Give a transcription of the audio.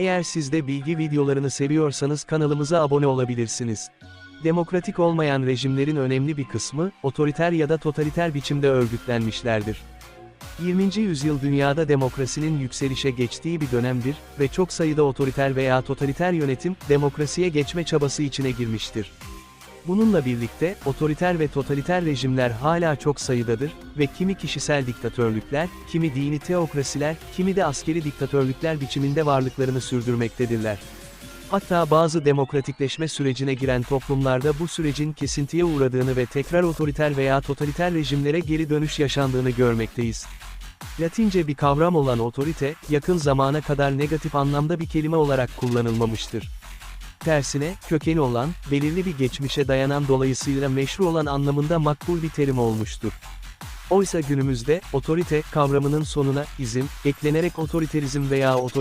Eğer siz de bilgi videolarını seviyorsanız kanalımıza abone olabilirsiniz. Demokratik olmayan rejimlerin önemli bir kısmı, otoriter ya da totaliter biçimde örgütlenmişlerdir. 20. yüzyıl dünyada demokrasinin yükselişe geçtiği bir dönemdir ve çok sayıda otoriter veya totaliter yönetim, demokrasiye geçme çabası içine girmiştir. Bununla birlikte, otoriter ve totaliter rejimler hala çok sayıdadır ve kimi kişisel diktatörlükler, kimi dini teokrasiler, kimi de askeri diktatörlükler biçiminde varlıklarını sürdürmektedirler. Hatta bazı demokratikleşme sürecine giren toplumlarda bu sürecin kesintiye uğradığını ve tekrar otoriter veya totaliter rejimlere geri dönüş yaşandığını görmekteyiz. Latince bir kavram olan otorite, yakın zamana kadar negatif anlamda bir kelime olarak kullanılmamıştır. Tersine, kökeni olan, belirli bir geçmişe dayanan dolayısıyla meşru olan anlamında makbul bir terim olmuştur. Oysa günümüzde, otorite, kavramının sonuna, izim, eklenerek otoriterizm veya otorite